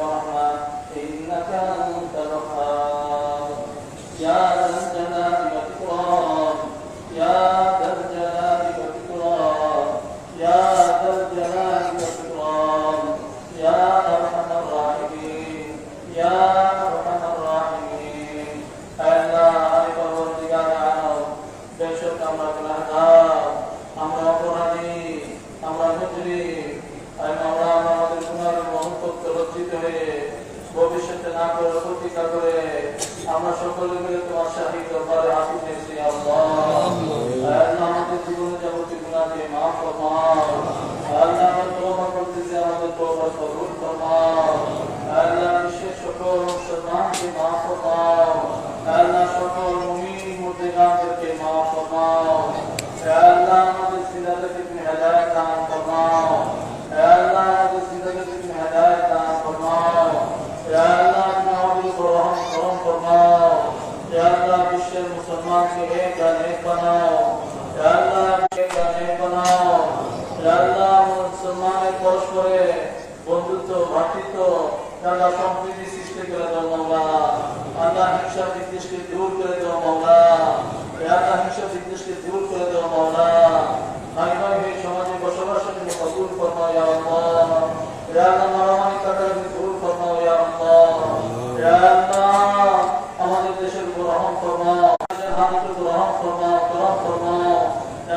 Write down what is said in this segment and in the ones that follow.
ورحمة إنك أنت الوهاب. يا গুনাহকে মাফ ফরমাও আল্লাহ আমরা তওবা করতেছি বানাও আল্লাহ মুসলমানের পরস্পরে বন্ধুত্ব ভ্রাতৃত্ব আল্লাহ সম্প্রীতি সৃষ্টি করে দাও মাওলা। আল্লাহ হিংসা বিদ্বেষকে দূর করে দাও মাওলা। আল্লাহ হিংসা বিদ্বেষকে আমাদের দেশের উপর রহম ফরমাও, আমাদের উপর রহম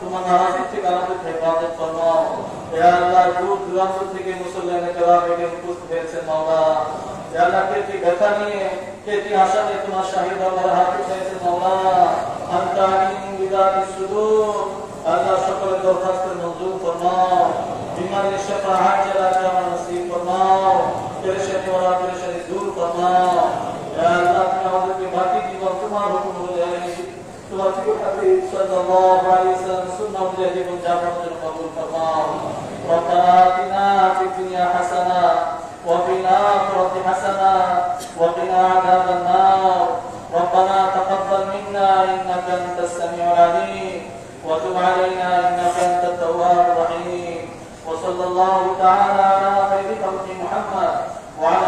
তোমার নারাজি থেকে আমাদের হেফাজত ফরমাও ইয়া আল্লাহ দূর দূরান্ত থেকে মুসলমানের জবাব এনে উপস্থিত হয়েছে ইয়া আল্লাহ তুমি আমাদেরকে বাকি জীবন তোমার হুকুম অনুযায়ী النبي صلى الله عليه وسلم سنة مجاهد جامع القبول فقام ربنا آتنا في الدنيا حسنة وفي الآخرة حسنة وقنا عذاب النار ربنا تقبل منا إنك أنت السميع العليم وتب علينا إنك أنت التواب الرحيم وصلى الله تعالى على خير خلق محمد وعلى